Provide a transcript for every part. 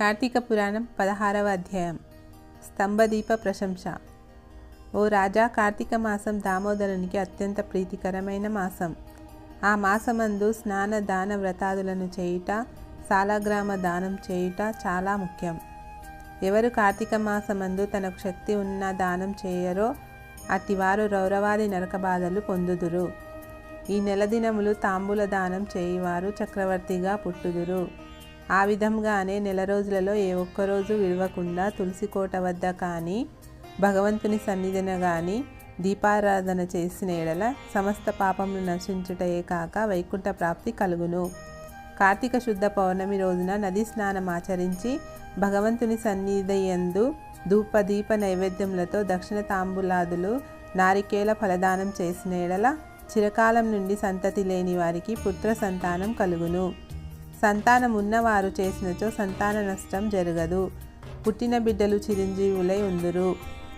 కార్తీక పురాణం పదహారవ అధ్యాయం. స్తంభదీప ప్రశంస. ఓ రాజా కార్తీక మాసం దామోదరునికి అత్యంత ప్రీతికరమైన మాసం. ఆ మాసమందు స్నాన దాన వ్రతాదులను చేయుట సాలగ్రామ దానం చేయుట చాలా ముఖ్యం. ఎవరు కార్తీక మాసమందు తనకు శక్తి ఉన్న దానం చేయరో అట్టివారు రౌరవాది నరక బాధలు పొందుదురు. ఈ నెల దినములు తాంబూల దానం చేయువారు చక్రవర్తిగా పుట్టుదురు. ఆ విధంగానే నెల రోజులలో ఏ ఒక్కరోజు విడవకుండా తులసి కోట వద్ద కానీ భగవంతుని సన్నిధిన కానీ దీపారాధన చేసిన ఎడల సమస్త పాపములు నశించుటయే కాక వైకుంఠ ప్రాప్తి కలుగును. కార్తీక శుద్ధ పౌర్ణమి రోజున నది స్నానం ఆచరించి భగవంతుని సన్నిధయందు ధూప దీప నైవేద్యములతో దక్షిణ తాంబూలాదులు నారికేల ఫలదానం చేసిన ఎడల చిరకాలం నుండి సంతతి లేని వారికి పుత్ర సంతానం కలుగును. సంతానం ఉన్నవారు చేసినచో సంతాన నష్టం జరగదు. పుట్టిన బిడ్డలు చిరంజీవులై ఉందురు.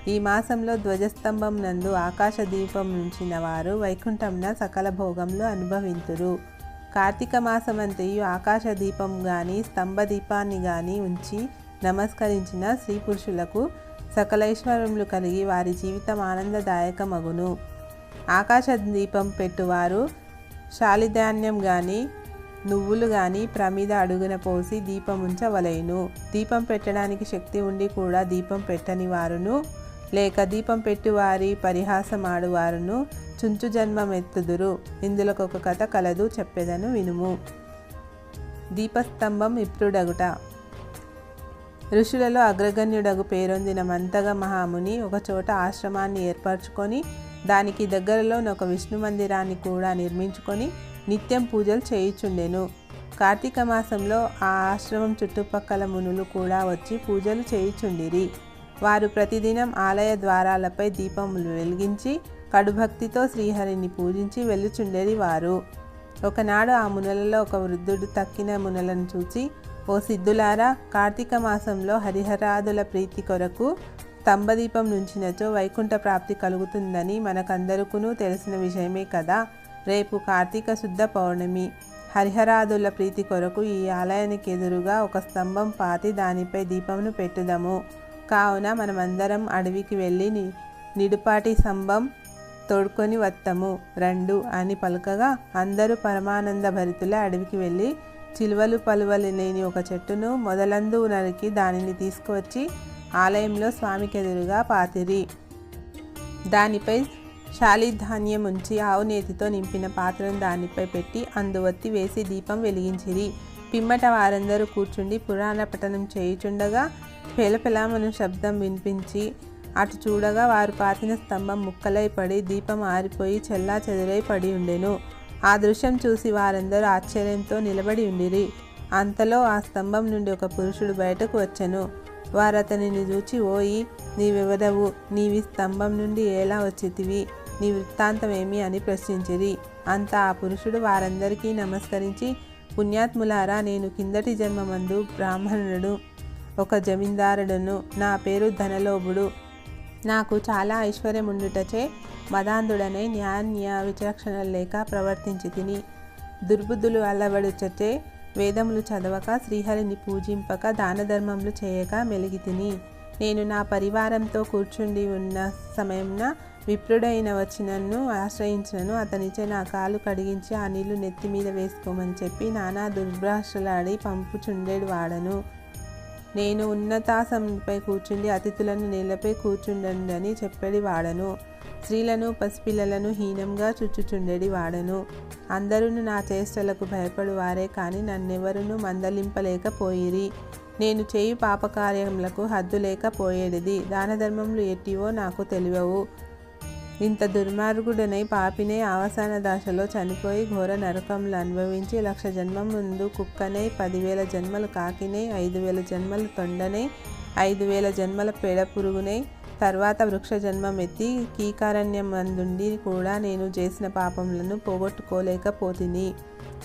ఈ మాసంలో ధ్వజస్తంభం నందు ఆకాశ దీపం ఉంచిన వారు వైకుంఠంన సకల భోగంలో అనుభవింతురు. కార్తీక మాసమంతయు ఆకాశ దీపం కానీ స్తంభ దీపాన్ని కానీ ఉంచి నమస్కరించిన స్త్రీ పురుషులకు సకలైశ్వర్యములు కలిగి వారి జీవితం ఆనందదాయకమగును. ఆకాశ దీపం పెట్టువారు శాలిధాన్యం కానీ నువ్వులు గాని ప్రమిద అడుగున పోసి దీపం ఉంచవలెను. దీపం పెట్టడానికి శక్తి ఉండి కూడా దీపం పెట్టని వారును. లేక దీపం పెట్టువారి పరిహాసం ఆడువారును చుంచు జన్మమెత్తుదురు. ఇందులో ఒక కథ కలదు చెప్పెదను వినుము. దీపస్తంభం ఇప్రుడగుట ఋషులలో అగ్రగణ్యుడగు పేరొందిన మంతగ మహాముని ఒకచోట ఆశ్రమాన్ని ఏర్పరచుకొని దానికి దగ్గరలోనొక ఒక విష్ణు మందిరాన్ని కూడా నిర్మించుకొని నిత్యం పూజలు చేయుచుండెను. కార్తీక మాసంలో ఆ ఆశ్రమం చుట్టుపక్కల మునులు కూడా వచ్చి పూజలు చేయుచుండిరి. వారు ప్రతిదినం ఆలయ ద్వారాలపై దీపములు వెలిగించి కడుభక్తితో శ్రీహరిని పూజించి వెళ్ళుచుండేది వారు. ఒకనాడు ఆ మునలలో ఒక వృద్ధుడు తక్కిన మునలను చూచి ఓ సిద్ధులారా కార్తీక మాసంలో హరిహరాదుల ప్రీతి కొరకు స్తంభదీపం నుంచినచో వైకుంఠ ప్రాప్తి కలుగుతుందని మనకందరుకునూ తెలిసిన విషయమే కదా. రేపు కార్తీక శుద్ధ పౌర్ణమి. హరిహరాదుల ప్రీతి కొరకు ఈ ఆలయానికి ఎదురుగా ఒక స్తంభం పాతి దానిపై దీపమును పెట్టుదాము. కావున మనమందరం అడవికి వెళ్ళి ని- నిడుపాటి స్తంభం తోడుకొని వత్తము. రెండు అని పలుకగా అందరూ పరమానంద భరితుల అడవికి వెళ్ళి చిలువలు పలువలు లేని ఒక చెట్టును మొదలందు నరికి దానిని తీసుకువచ్చి ఆలయంలో స్వామికి ఎదురుగా పాతిరి. దానిపై శాలిధాన్యం ఉంచి ఆవు నేతితో నింపిన పాత్రను దానిపై పెట్టి అందువత్తి వేసి దీపం వెలిగించిరి. పిమ్మట వారందరూ కూర్చుండి పురాణ పఠనం చేయుచుండగా పెలపెలామను శబ్దం వినిపించి అటు చూడగా వారు పాతిన స్తంభం ముక్కలై పడి దీపం ఆరిపోయి చెల్లా చెదురై పడి ఉండెను. ఆ దృశ్యం చూసి వారందరూ ఆశ్చర్యంతో నిలబడి ఉండిరి. అంతలో ఆ స్తంభం నుండి ఒక పురుషుడు బయటకు వచ్చెను. వారు అతనిని చూచి ఓయి నీవెవరవు నీవి స్తంభం నుండి ఎలా వచ్చితివి? నీ వృత్తాంతమేమి అని ప్రశ్నించిరి. అంత ఆ పురుషుడు వారందరికీ నమస్కరించి పుణ్యాత్ములారా నేను కిందటి జన్మమందు బ్రాహ్మణుడు ఒక జమీందారుడును నా పేరు ధనలోభుడు. నాకు చాలా ఐశ్వర్యం ఉండుటచే మదాంధుడనే న్యాయ విచక్షణ లేక ప్రవర్తించి తిని దుర్బుద్ధులు అలవడుచచే వేదములు చదవక శ్రీహరిని పూజింపక దాన ధర్మములు చేయక మెలిగి తిని నేను నా పరివారంతో కూర్చుండి ఉన్న సమయంన విప్రుడైన వచ్చి నన్ను ఆశ్రయించినను. అతనిచే నా కాలు కడిగించి ఆ నీళ్ళు నెత్తి మీద వేసుకోమని చెప్పి నానా దుర్భాషలాడి పంపుచుండేడు వాడను నేను ఉన్నతాసంపై కూర్చుండి అతిథులను నేలపై కూర్చుండండి అని చెప్పేది వాడను స్త్రీలను పసిపిల్లలను హీనంగా చుచ్చుచుండేది వాడను అందరూ నా చేష్టలకు భయపడు వారే కానీ నన్నెవరును మందలింపలేకపోయిరి. నేను చేయు పాపకార్యములకు హద్దు లేకపోయేది దాన ధర్మములు ఎట్టివో నాకు తెలియవు. ఇంత దుర్మార్గుడనై పాపినై అవసాన దశలో చనిపోయి ఘోర నరకములు అనుభవించి లక్ష జన్మం ముందు కుక్కనై పదివేల జన్మలు కాకినై ఐదు వేల జన్మలు తొండనై ఐదు వేల జన్మల పేడ పురుగునై తర్వాత వృక్ష జన్మం ఎత్తి కీకారణ్యం కూడా నేను చేసిన పాపములను పోగొట్టుకోలేకపోతిని.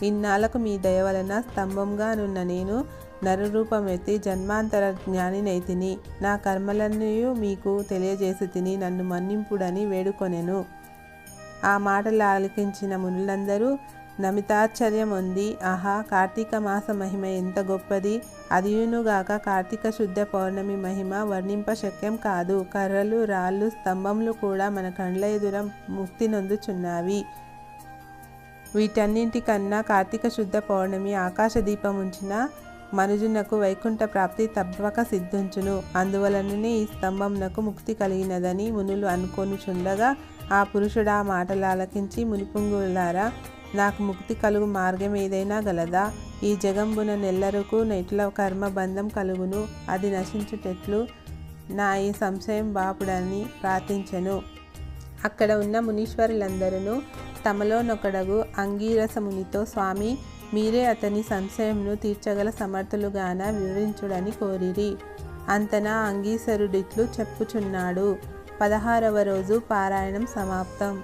ఇన్నాళ్ళకు మీ దయ వలన స్తంభంగా నున్న నేను నరరూపం ఎత్తి జన్మాంతర జ్ఞానినైతిని. నా కర్మలన్నీ మీకు తెలియజేసి తిని నన్ను మన్నింపుడని వేడుకొనెను. ఆ మాటలు ఆలకించిన మునులందరూ నమితాశ్చర్యం ఉంది ఆహా కార్తీక మాస మహిమ ఎంత గొప్పది. అదియునుగాక కార్తీక శుద్ధ పౌర్ణమి మహిమ వర్ణింప శక్యం కాదు. కర్రలు రాళ్ళు స్తంభములు కూడా మన కండ్ల ఎదుర ముక్తి నొందుచున్నావి. వీటన్నింటికన్నా కార్తీక శుద్ధ పౌర్ణమి ఆకాశ దీపం ఉంచిన మనుజునకు వైకుంఠ ప్రాప్తి తప్పక సిద్ధించును. అందువలననే ఈ స్తంభంనకు ముక్తి కలిగినదని మునులు అనుకొనుచుండగా ఆ పురుషుడు ఆ మాటలు ఆలకించి మునిపుంగులారా నాకు ముక్తి కలుగు మార్గం ఏదైనా గలదా? ఈ జగంబున నెల్లరకు నెట్ల కర్మ బంధం కలుగును అది నశించుటెట్లు నా ఈ సంశయం బాపుడని ప్రార్థించెను. అక్కడ ఉన్న మునీశ్వరులందరూ తమలోనొకడగు అంగీరసమునితో స్వామి మీరే అతని సంశయంను తీర్చగల సమర్థులుగాన వివరించుడని కోరిరి. అంతనా అంగీసరుడిట్లు చెప్పుచున్నాడు. పదహారవ రోజు పారాయణం సమాప్తం.